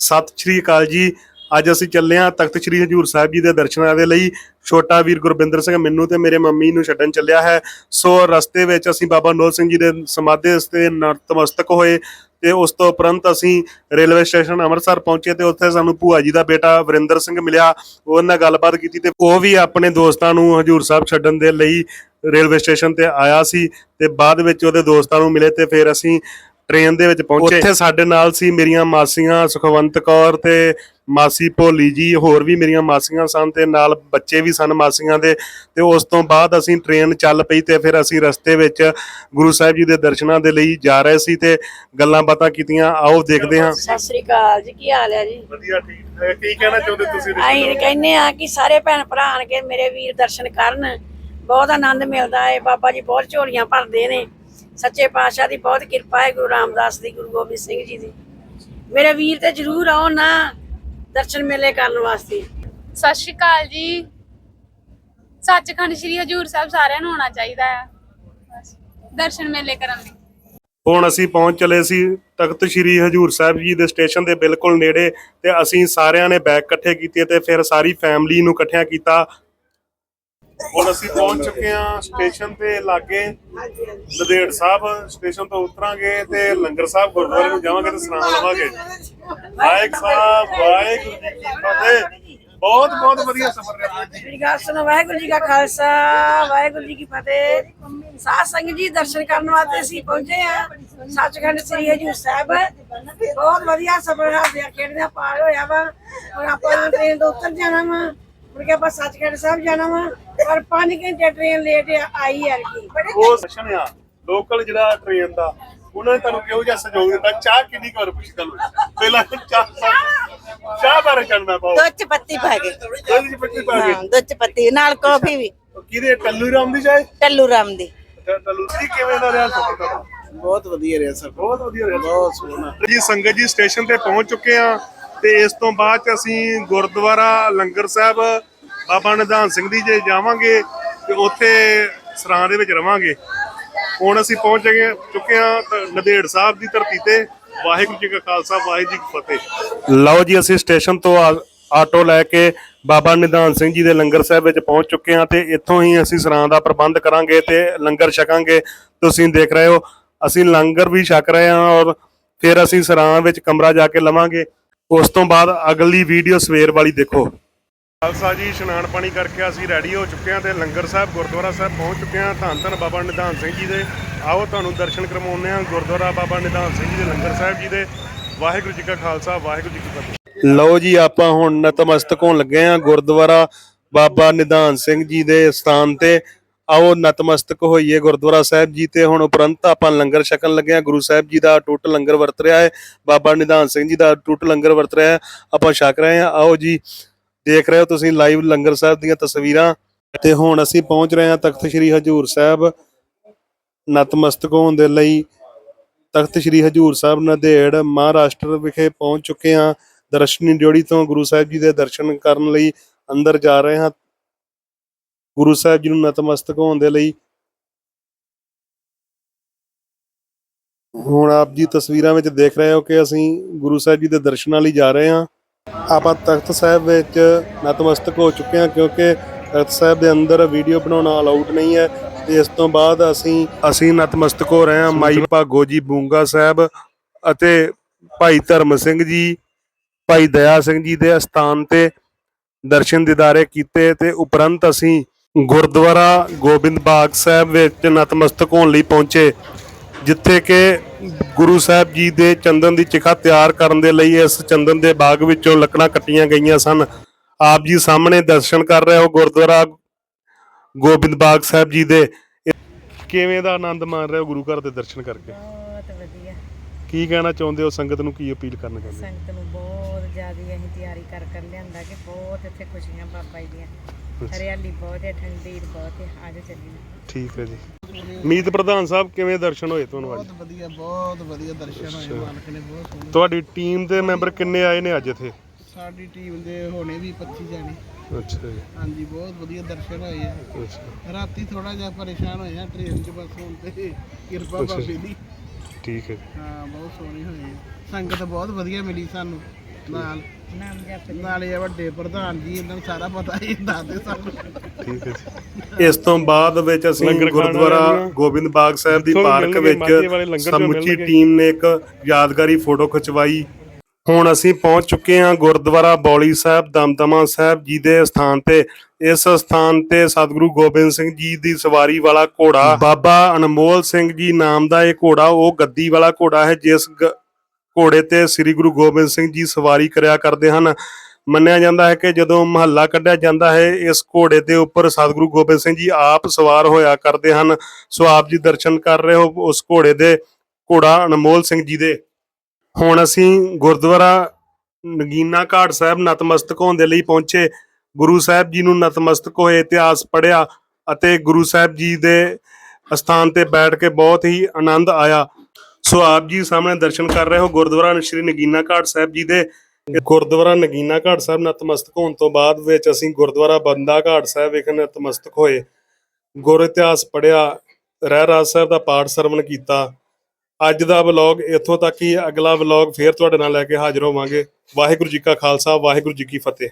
ਸਤਿ ਸ਼੍ਰੀ ਅਕਾਲ ਜੀ। ਅੱਜ ਅਸੀਂ ਚੱਲੇ ਹਾਂ ਤਖਤ ਸ਼੍ਰੀ ਹਜੂਰ ਸਾਹਿਬ ਜੀ ਦੇ ਦਰਸ਼ਨਾਂ ਦੇ ਲਈ। ਛੋਟਾ ਵੀਰ ਗੁਰਬਿੰਦਰ ਸਿੰਘ ਮੈਨੂੰ ਤੇ ਮੇਰੇ ਮੰਮੀ ਨੂੰ ਛੱਡਣ ਚੱਲਿਆ ਹੈ। ਸੋ ਰਸਤੇ ਵਿੱਚ ਅਸੀਂ ਬਾਬਾ ਨੋਲ ਸਿੰਘ ਜੀ ਦੇ ਸਮਾਧੀ ਤੇ ਨਤਮਸਤਕ ਹੋਏ ਤੇ ਉਸ ਤੋਂ ਉਪਰੰਤ ਅਸੀਂ ਰੇਲਵੇ ਸਟੇਸ਼ਨ ਅੰਮ੍ਰਿਤਸਰ ਪਹੁੰਚੇ ਤੇ ਉੱਥੇ ਸਾਨੂੰ ਭੂਆ ਜੀ ਦਾ ਬੇਟਾ ਵਰਿੰਦਰ ਸਿੰਘ ਮਿਲਿਆ। ਉਹਨਾਂ ਨਾਲ ਗੱਲਬਾਤ ਕੀਤੀ ਤੇ ਉਹ ਵੀ ਆਪਣੇ ਦੋਸਤਾਂ ਨੂੰ ਹਜੂਰ ਸਾਹਿਬ ਛੱਡਣ ਦੇ ਲਈ ਰੇਲਵੇ ਸਟੇਸ਼ਨ ਤੇ ਆਇਆ ਸੀ ਤੇ ਬਾਅਦ ਵਿੱਚ ਉਹਦੇ ਦੋਸਤਾਂ ਨੂੰ ਮਿਲੇ ਤੇ ਫਿਰ ਅਸੀਂ ਟ੍ਰੇਨ ਦੇ ਵਿੱਚ ਪਹੁੰਚੇ। ਉੱਥੇ ਸਾਡੇ ਨਾਲ ਸੀ ਮੇਰੀਆਂ ਮਾਸੀਆਂ ਸੁਖਵੰਤ ਕੌਰ ਤੇ ਮਾਸੀ ਭੋਲੀ ਜੀ ਹੋਰ ਵੀ ਮੇਰੀਆਂ ਮਾਸੀਆਂ ਸਨ ਤੇ ਨਾਲ ਬੱਚੇ ਵੀ ਸਨ ਮਾਸੀਆਂ ਦੇ। ਤੇ ਉਸ ਤੋਂ ਬਾਅਦ ਅਸੀਂ ਟ੍ਰੇਨ ਚੱਲ ਪਈ ਤੇ ਫਿਰ ਅਸੀਂ ਰਸਤੇ ਵਿੱਚ ਗੁਰੂ ਸਾਹਿਬ ਜੀ ਦੇ ਦਰਸ਼ਨਾਂ ਦੇ ਲਈ ਜਾ ਰਹੇ ਸੀ ਤੇ ਗੱਲਾਂ ਬਾਤਾਂ ਕੀਤੀਆਂ। ਆਓ ਦੇਖਦੇ ਹਾਂ। ਸਤਿ ਸ੍ਰੀ ਅਕਾਲ ਜੀ ਕੀ ਹਾਲ ਹੈ ਜੀ? ਵਧੀਆ ਠੀਕ। ਕੀ ਕਹਿਣਾ ਚਾਹੁੰਦੇ ਤੁਸੀਂ ਅਸੀਂ ਕਹਿੰਦੇ ਆ ਕਿ ਸਾਰੇ ਭੈਣ ਭਰਾ ਆਣ ਕੇ ਮੇਰੇ ਵੀਰ ਦਰਸ਼ਨ ਕਰਨ। ਬਹੁਤ ਆਨੰਦ ਮਿਲਦਾ ਹੈ। ਬਾਬਾ ਜੀ ਬਹੁਤ ਝੋਲੀਆਂ ਭਰਦੇ ਨੇ। ਸੱਚੇ ਪਾਤਸ਼ਾਹ ਦੀ ਬਹੁਤ ਕਿਰਪਾ ਹੈ ਗੁਰੂ ਰਾਮਦਾਸ ਦੀ ਗੁਰੂ ਗੋਬਿੰਦ ਸਿੰਘ ਜੀ ਦੀ। ਮੇਰੇ ਵੀਰ ਤੇ ਜਰੂਰ ਆਓ ਨਾ ਦਰਸ਼ਨ ਮੇਲੇ ਕਰਨ ਵਾਸਤੇ। ਸਤਿ ਸ਼੍ਰੀ ਅਕਾਲ ਜੀ। ਸੱਚਖੰਡ ਸ੍ਰੀ ਹਜੂਰ ਸਾਹਿਬ ਸਾਰਿਆਂ ਨੂੰ ਆਉਣਾ ਚਾਹੀਦਾ ਹੈ। ਦਰਸ਼ਨ ਮੇਲੇ ਕਰਨ ਲਈ। ਹੁਣ ਅਸੀਂ ਪਹੁੰਚ ਚਲੇ ਸੀ ਤਖਤ ਸ੍ਰੀ ਹਜੂਰ ਸਾਹਿਬ ਜੀ ਦੇ ਸਟੇਸ਼ਨ ਦੇ ਬਿਲਕੁਲ ਨੇੜੇ ਤੇ ਅਸੀਂ ਸਾਰਿਆਂ ਨੇ ਬੈਗ ਇਕੱਠੇ ਕੀਤੇ ਤੇ ਫਿਰ ਸਾਰੀ ਫੈਮਿਲੀ ਨੂੰ ਇਕੱਠਿਆਂ ਕੀਤਾ। ਹੁਣ ਅਸੀਂ ਪਹੁੰਚ ਚੁੱਕੇ ਹਾਂ ਸਟੇਸ਼ਨ ਤੇ ਲਾਗੇ। ਨਦੇੜ ਸਾਹਿਬ ਸਟੇਸ਼ਨ ਤੋਂ ਉਤਰਾਂਗੇ ਤੇ ਲੰਗਰ ਸਾਹਿਬ ਗੁਰਦੁਆਰੇ ਨੂੰ ਜਾਵਾਂਗੇ ਤੇ ਸਨਾਨ ਲਵਾਂਗੇ। ਵਾਹਿਗ ਸਾਹਿਬ, ਵਾਹਿਗੁਰੂ ਜੀ ਕੀ ਫਤਿਹ। ਬਹੁਤ ਬਹੁਤ ਵਧੀਆ ਸਫ਼ਰ ਰਿਹਾ। ਜੀ ਮੇਰੀ ਗੱਲ ਸੁਣੋ, ਵਾਹਿਗੁਰੂ ਜੀ ਕਾ ਖਾਲਸਾ, ਵਾਹਿਗੁਰੂ ਜੀ ਕੀ ਫਤਿਹ। ਸਾਧ ਸੰਗਤ ਜੀ, ਦਰਸ਼ਨ ਕਰਨ ਵਾਸਤੇ ਅਸੀਂ ਪਹੁੰਚੇ ਆ ਸੱਚਖੰਡ ਸ੍ਰੀ ਹਜੂਰ ਸਾਹਿਬ। ਬਹੁਤ ਵਧੀਆ ਸਫ਼ਰ ਹਾਸਿਆ ਖੇਡਦਿਆਂ ਪਾਰ ਹੋਇਆ ਵਾ ਹੁਣ ਆਪਾਂ ਟ੍ਰੇਨ ਤੋਂ ਉਤਰ ਜਾਣਾ ਵਾ। ਮੁੜ ਕੇ ਆਪਾਂ ਸੱਚਖੰਡ ਸਾਹਿਬ ਜਾਣਾ ਵਾ ਪਰ 5 ਘੰਟੇ ਟ੍ਰੇਨ ਲੇਟ ਆਈ ਯਾਰ ਕੀ ਉਹ ਸੈਸ਼ਨ ਆ ਲੋਕਲ ਜਿਹੜਾ ਟ੍ਰੇਨ ਦਾ ਉਹਨਾਂ ਨੇ ਤੁਹਾਨੂੰ ਕਿਹੋ ਜਿਹਾ ਸਹਿਯੋਗ ਦਿੱਤਾ? ਚਾਹ ਕਿੰਨੀ ਵਾਰ ਪੁੱਛੀ ਤੁਹਾਨੂੰ ਪਹਿਲਾਂ ਚਾਹ ਚਾਹ ਬਾਰੇ ਜਾਣਨਾ ਪਾਓ। ਦੁੱਧ ਚ ਪੱਤੀ ਪਾ ਕੇ। ਦੁੱਧ ਪੱਤੀ ਪਾ ਕੇ। ਹਾਂ ਦੁੱਧ ਚ ਪੱਤੀ ਨਾਲ ਕਾਫੀ ਵੀ। ਕਿਹਦੇ ਟੱਲੂ ਰਾਮ ਦੀ ਚਾਹ? ਟੱਲੂ ਰਾਮ ਦੀ ਟੱਲੂ ਦੀ ਕਿਵੇਂ ਦਾ ਰਿਹਾ ਸਫ਼ਰ ਤੁਹਾਡਾ? ਬਹੁਤ ਵਧੀਆ ਰਿਹਾ ਸਰ। ਬਹੁਤ ਵਧੀਆ ਰਿਹਾ। ਬਹੁਤ ਸੋਹਣਾ। ਜੀ ਸੰਗਤ ਜੀ ਸਟੇਸ਼ਨ ਤੇ ਪਹੁੰਚ ਚੁੱਕੇ ਆ। ਤੇ ਇਸ ਤੋਂ ਬਾਅਦ ਚ ਅਸੀਂ ਗੁਰਦੁਆਰਾ ਲੰਗਰ ਸਾਹਿਬ ਬਾਬਾ ਨਿਧਾਨ ਸਿੰਘ ਦੀ ਜੇ ਜਾਵਾਂਗੇ ਤੇ ਉੱਥੇ ਸਰਾਂ ਦੇ ਵਿੱਚ ਰਵਾਂਗੇ। ਹੁਣ ਅਸੀਂ ਪਹੁੰਚ ਗਏ ਚੁੱਕੇ ਹਾਂ ਨਦੇੜ ਸਾਹਿਬ ਦੀ ਧਰਤੀ ਤੇ। ਵਾਹਿਗੁਰੂ ਜੀ ਕਾ ਖਾਲਸਾ, ਵਾਹਿਗੁਰੂ ਜੀ ਕੀ ਫਤਿਹ। ਲਓ ਜੀ, ਅਸੀਂ ਸਟੇਸ਼ਨ ਤੋਂ ਆ- ਆਟੋ ਲੈ ਕੇ ਬਾਬਾ ਨਿਧਾਨ ਸਿੰਘ ਜੀ ਦੇ ਲੰਗਰ ਸਾਹਿਬ ਵਿੱਚ ਪਹੁੰਚ ਚੁੱਕੇ ਹਾਂ ਤੇ ਇੱਥੋਂ ਹੀ ਅਸੀਂ ਸਰਾਂ ਦਾ ਪ੍ਰਬੰਧ ਕਰਾਂਗੇ ਤੇ ਲੰਗਰ ਛਕਾਂਗੇ। ਤੁਸੀਂ ਦੇਖ ਰਹੇ ਹੋ, ਅਸੀਂ ਲੰਗਰ ਵੀ ਛਕ ਰਹੇ ਹਾਂ ਔਰ ਫਿਰ ਅਸੀਂ ਸਰਾਂ ਵਿੱਚ ਕਮਰਾ ਜਾ ਕੇ ਲਵਾਂਗੇ। ਉਸ ਤੋਂ ਬਾਅਦ ਅਗਲੀ ਵੀਡੀਓ ਸਵੇਰ ਵਾਲੀ ਦੇਖੋ। ਖਾਲਸਾ ਜੀ ਇਸ਼ਨਾਨ ਪਾਣੀ ਕਰਕੇ ਅਸੀਂ ਰੈਡੀ ਹੋ ਚੁੱਕੇ ਹਾਂ ਤੇ ਲੰਗਰ ਸਾਹਿਬ ਗੁਰਦੁਆਰਾ ਸਾਹਿਬ ਪਹੁੰਚ ਚੁੱਕੇ ਹਾਂ। ਧੰਨ ਧੰਨ ਬਾਬਾ ਨਿਧਾਨ ਸਿੰਘ ਜੀ ਦੇ। ਆਓ ਤੁਹਾਨੂੰ ਦਰਸ਼ਨ ਕਰਵਾਉਂਦੇ ਹਾਂ। ਗੁਰਦੁਆਰਾ ਬਾਬਾ ਨਿਧਾਨ ਸਿੰਘ ਜੀ ਦੇ ਲੰਗਰ ਸਾਹਿਬ ਜੀ ਦੇ। ਵਾਹਿਗੁਰੂ ਜੀ ਕਾ ਖਾਲਸਾ ਵਾਹਿਗੁਰੂ ਜੀ ਕੀ ਫਤਿਹ। ਲਓ ਜੀ ਆਪਾਂ ਹੁਣ ਨਤਮਸਤਕ ਹੋਣ ਲੱਗੇ ਹਾਂ ਗੁਰਦੁਆਰਾ ਬਾਬਾ ਨਿਧਾਨ ਸਿੰਘ ਜੀ ਦੇ ਸਥਾਨ ਤੇ। ਆਓ ਨਤਮਸਤਕ ਹੋਈਏ ਗੁਰਦੁਆਰਾ ਸਾਹਿਬ ਜੀ ਤੇ ਹੁਣ ਉਪਰੰਤ ਆਪਾਂ ਲੰਗਰ ਛਕਣ ਲੱਗੇ ਹਾਂ। ਗੁਰੂ ਸਾਹਿਬ ਜੀ ਦਾ ਟੁੱਟ ਲੰਗਰ ਵਰਤ ਰਿਹਾ ਹੈ। ਬਾਬਾ ਨਿਧਾਨ ਸਿੰਘ ਜੀ ਦਾ ਟੁੱਟ ਲੰਗਰ ਵਰਤ ਰਿਹਾ ਹੈ। ਆਪਾਂ ਛਕ ਰਹੇ ਹਾਂ। ਆਓ ਜੀ, ਦੇਖ ਰਹੇ ਹੋ ਤੁਸੀਂ ਲਾਈਵ ਲੰਗਰ ਸਾਹਿਬ ਦੀਆਂ ਤਸਵੀਰਾਂ। ਤੇ ਹੁਣ ਅਸੀਂ ਪਹੁੰਚ ਰਹੇ ਹਾਂ ਤਖਤ ਸ੍ਰੀ ਹਜੂਰ ਸਾਹਿਬ। ਨਤਮਸਤਕ ਹੋਣ ਦੇ ਲਈ ਤਖਤ ਸ੍ਰੀ ਹਜੂਰ ਸਾਹਿਬ ਨੰਦੇੜ ਮਹਾਰਾਸ਼ਟਰ ਵਿਖੇ ਪਹੁੰਚ ਚੁੱਕੇ ਹਾਂ। ਦਰਸ਼ਨੀ ਡਿਓੜੀ ਤੋਂ ਗੁਰੂ ਸਾਹਿਬ ਜੀ ਦੇ ਦਰਸ਼ਨ ਕਰਨ ਲਈ ਅੰਦਰ ਜਾ ਰਹੇ ਹਾਂ। ਗੁਰੂ ਸਾਹਿਬ ਜੀ ਨੂੰ ਨਤਮਸਤਕ ਹੋਣ ਦੇ ਲਈ ਹੁਣ ਆਪ ਜੀ ਤਸਵੀਰਾਂ ਵਿੱਚ ਦੇਖ ਰਹੇ ਹੋ ਕਿ ਅਸੀਂ ਗੁਰੂ ਸਾਹਿਬ ਜੀ ਦੇ ਦਰਸ਼ਨਾਂ ਲਈ ਜਾ ਰਹੇ ਹਾਂ। ਆਪਾਂ ਤਖਤ ਸਾਹਿਬ ਵਿੱਚ ਨਤਮਸਤਕ ਹੋ ਚੁੱਕੇ ਹਾਂ ਕਿਉਂਕਿ ਤਖਤ ਸਾਹਿਬ ਦੇ ਅੰਦਰ ਵੀਡੀਓ ਬਣਾਉਣਾ ਅਲਾਉਡ ਨਹੀਂ ਹੈ ਤੇ ਇਸ ਤੋਂ ਬਾਅਦ ਅਸੀਂ ਅਸੀਂ ਨਤਮਸਤਕ ਹੋ ਰਹੇ ਹਾਂ। ਮਾਈ ਭਾਗੋ ਜੀ ਬੂੰਗਾ ਸਾਹਿਬ ਅਤੇ ਭਾਈ ਧਰਮ ਸਿੰਘ ਜੀ, ਭਾਈ ਦਇਆ ਸਿੰਘ ਜੀ ਦੇ ਅਸਥਾਨ ਤੇ ਦਰਸ਼ਨ ਦਿਦਾਰੇ ਕੀਤੇ ਤੇ ਉਪਰੰਤ ਅਸੀਂ ਗੁਰਦੁਆਰਾ ਗੋਬਿੰਦ ਬਾਗ ਸਾਹਿਬ ਵਿੱਚ ਨਤਮਸਤਕ ਹੋਣ ਲਈ ਪਹੁੰਚੇ ਜਿੱਥੇ ਕਿ ਗੁਰੂ ਸਾਹਿਬ ਜੀ ਦੇ ਚੰਦਨ ਦੀ ਚਿਖਾ ਤਿਆਰ ਕਰਨ ਦੇ ਲਈ ਇਸ ਚੰਦਨ ਦੇ ਬਾਗ ਵਿੱਚੋਂ ਲੱਕੜਾਂ ਕੱਟੀਆਂ ਗਈਆਂ ਸਨ। ਆਪ ਜੀ ਸਾਹਮਣੇ ਦਰਸ਼ਨ ਕਰ ਰਹੇ ਹੋ ਗੁਰਦੁਆਰਾ ਗੋਬਿੰਦ ਬਾਗ ਸਾਹਿਬ ਜੀ ਦੇ। ਕਿਵੇਂ ਦਾ ਆਨੰਦ ਮਾਣ ਰਹੇ ਹੋ ਗੁਰੂ ਘਰ ਦੇ ਦਰਸ਼ਨ ਕਰਕੇ? ਬਹੁਤ ਵਧੀਆ। ਕੀ ਕਹਿਣਾ ਚਾਹੁੰਦੇ ਹੋ ਸੰਗਤ ਨੂੰ ਕੀ ਅਪੀਲ ਕਰਨਾ ਚਾਹੁੰਦੇ ਹੋ ਸੰਗਤ ਨੂੰ ਬਹੁਤ ਜ਼ਿਆਦਾ ਅਸੀਂ ਤਿਆਰੀ ਕਰ ਕਰ ਲਿਆਂਦਾ ਕਿ ਬਹੁਤ ਇੱਥੇ ਖੁਸ਼ੀਆਂ ਬਾਬਾ ਜੀ ਦੀਆਂ। ਹਰਿਆਲੀ ਬਹੁਤ ਹੈ ਠੰਡੀ ਬਹੁਤ ਹੈ ਆਜੋ ਚੱਲੀਏ। ਠੀਕ ਹੈ ਜੀ। ਮੀਤ ਪ੍ਰਧਾਨ ਸਾਹਿਬ ਕਿਵੇਂ ਦਰਸ਼ਨ ਹੋਏ ਤੁਹਾਨੂੰ ਅੱਜ? ਬਹੁਤ ਵਧੀਆ ਬਹੁਤ ਵਧੀਆ ਦਰਸ਼ਨ ਹੋਏ ਮਾਲਕ ਨੇ ਬਹੁਤ ਸੋਹਣੇ। ਤੁਹਾਡੀ ਟੀਮ ਦੇ ਮੈਂਬਰ ਕਿੰਨੇ ਆਏ ਨੇ ਅੱਜ ਇੱਥੇ? ਸਾਡੀ ਟੀਮ ਦੇ ਹੋਣੇ ਵੀ 25 ਜਾਣੇ। ਅੱਛਾ ਜੀ। ਹਾਂਜੀ ਬਹੁਤ ਵਧੀਆ ਦਰਸ਼ਨ ਹੋਏ ਆ। ਅੱਛਾ। ਰਾਤੀ ਥੋੜਾ ਜਿਹਾ ਪਰੇਸ਼ਾਨ ਹੋਏ ਆ ਟ੍ਰੇਨ 'ਚ ਬਸ ਹੁਣ ਤੇ ਕਿਰਪਾ ਅੱਛਾ। ਬਾਬੇ ਦੀ। ਠੀਕ ਹੈ ਜੀ, ਹਾਂ ਬਹੁਤ ਸੋਹਣੇ ਹੋਏ ਆ। ਸੰਗਤ ਬਹੁਤ ਵਧੀਆ ਮਿਲੀ ਸਾਨੂੰ। ਨਾਲ। ਨਾਮ ਜਪਦੇ ਨਾਲੇ ਇਹ ਵੱਡੇ ਪ੍ਰਧਾਨ ਜੀ ਇਹਨਾਂ ਨੂੰ ਸਾਰਾ ਪਤਾ ਹੀ ਦੱਸਦੇ ਸਾਨੂੰ ਠੀਕ ਹੈ ਜੀ। ਇਸ ਤੋਂ ਬਾਅਦ ਵਿੱਚ ਅਸੀਂ ਗੁਰਦੁਆਰਾ ਗੋਬਿੰਦ ਬਾਗ ਸਾਹਿਬ ਦੀ ਪਾਰਕ ਵਿੱਚ ਸਮੁੱਚੀ ਟੀਮ ਨੇ ਇੱਕ ਯਾਦਗਾਰੀ ਫੋਟੋ ਖਿਚਵਾਈ। ਹੁਣ ਅਸੀਂ ਪਹੁੰਚ ਚੁੱਕੇ ਹਾਂ ਗੁਰਦੁਆਰਾ ਬੌਲੀ ਸਾਹਿਬ ਦਮਦਮਾ ਸਾਹਿਬ ਜੀ ਦੇ ਸਥਾਨ ਤੇ। ਇਸ ਸਥਾਨ ਤੇ ਸਤਿਗੁਰੂ ਗੋਬਿੰਦ ਸਿੰਘ ਜੀ ਦੀ ਸਵਾਰੀ ਵਾਲਾ ਘੋੜਾ ਬਾਬਾ ਅਨਮੋਲ ਸਿੰਘ ਜੀ ਨਾਮ ਦਾ ਇਹ ਘੋੜਾ ਉਹ ਗੱਦੀ ਵਾਲਾ ਘੋੜਾ ਹੈ ਜਿਸ ਗ- ਘੋੜੇ ਤੇ ਸ੍ਰੀ ਗੁਰੂ ਗੋਬਿੰਦ ਸਿੰਘ ਜੀ ਸਵਾਰੀ ਕਰਿਆ ਕਰਦੇ ਹਨ। ਮੰਨਿਆ ਜਾਂਦਾ ਹੈ ਕਿ ਜਦੋਂ ਮਹੱਲਾ ਕੱਢਿਆ ਜਾਂਦਾ ਹੈ, ਇਸ ਘੋੜੇ ਦੇ ਉੱਪਰ ਸਤਿਗੁਰੂ ਗੋਬਿੰਦ ਸਿੰਘ ਜੀ ਆਪ ਸਵਾਰ ਹੋਇਆ ਕਰਦੇ ਹਨ। ਸੋ ਆਪ ਜੀ ਦਰਸ਼ਨ ਕਰ ਰਹੇ ਹੋ ਉਸ ਘੋੜੇ ਦੇ ਘੋੜਾ ਅਨਮੋਲ ਸਿੰਘ ਜੀ ਦੇ। ਹੁਣ ਅਸੀਂ ਗੁਰਦੁਆਰਾ ਨਗੀਨਾ ਘਾਟ ਸਾਹਿਬ ਨਤਮਸਤਕ ਹੋਣ ਦੇ ਲਈ ਪਹੁੰਚੇ। ਗੁਰੂ ਸਾਹਿਬ ਜੀ ਨੂੰ ਨਤਮਸਤਕ ਹੋਏ ਇਤਿਹਾਸ ਪੜਿਆ ਅਤੇ ਗੁਰੂ ਸਾਹਿਬ ਜੀ ਦੇ ਅਸਥਾਨ ਤੇ ਬੈਠ ਕੇ ਬਹੁਤ ਹੀ ਆਨੰਦ ਆਇਆ। ਸੋ ਆਪ ਜੀ ਸਾਹਮਣੇ ਦਰਸ਼ਨ ਕਰ ਰਹੇ ਹੋ ਗੁਰਦੁਆਰਾ ਸ਼੍ਰੀ ਨਗੀਨਾ ਘਾਟ ਸਾਹਿਬ ਜੀ ਦੇ। ਗੁਰਦੁਆਰਾ ਨਗੀਨਾ ਘਾਟ ਸਾਹਿਬ ਨਤਮਸਤਕ ਹੋਣ ਤੋਂ ਬਾਅਦ ਵਿੱਚ ਅਸੀਂ ਗੁਰਦੁਆਰਾ ਬੰਦਾ ਘਾਟ ਸਾਹਿਬ ਵਿਖੇ ਨਤਮਸਤਕ ਹੋਏ। ਗੁਰ ਇਤਿਹਾਸ ਪੜਿਆ ਰਹਿ ਰਾਜ ਸਾਹਿਬ ਦਾ ਪਾਠ ਸਰਵਣ ਕੀਤਾ। ਅੱਜ ਦਾ ਵਲੌਗ ਇੱਥੋਂ ਤੱਕ ਹੀ, ਅਗਲਾ ਵਲੌਗ ਫੇਰ ਤੁਹਾਡੇ ਨਾਲ ਲੈ ਕੇ ਹਾਜ਼ਰ ਹੋਵਾਂਗੇ। ਵਾਹਿਗੁਰੂ ਜੀ ਕਾ ਖਾਲਸਾ, ਵਾਹਿਗੁਰੂ ਜੀ ਕੀ ਫਤਿਹ।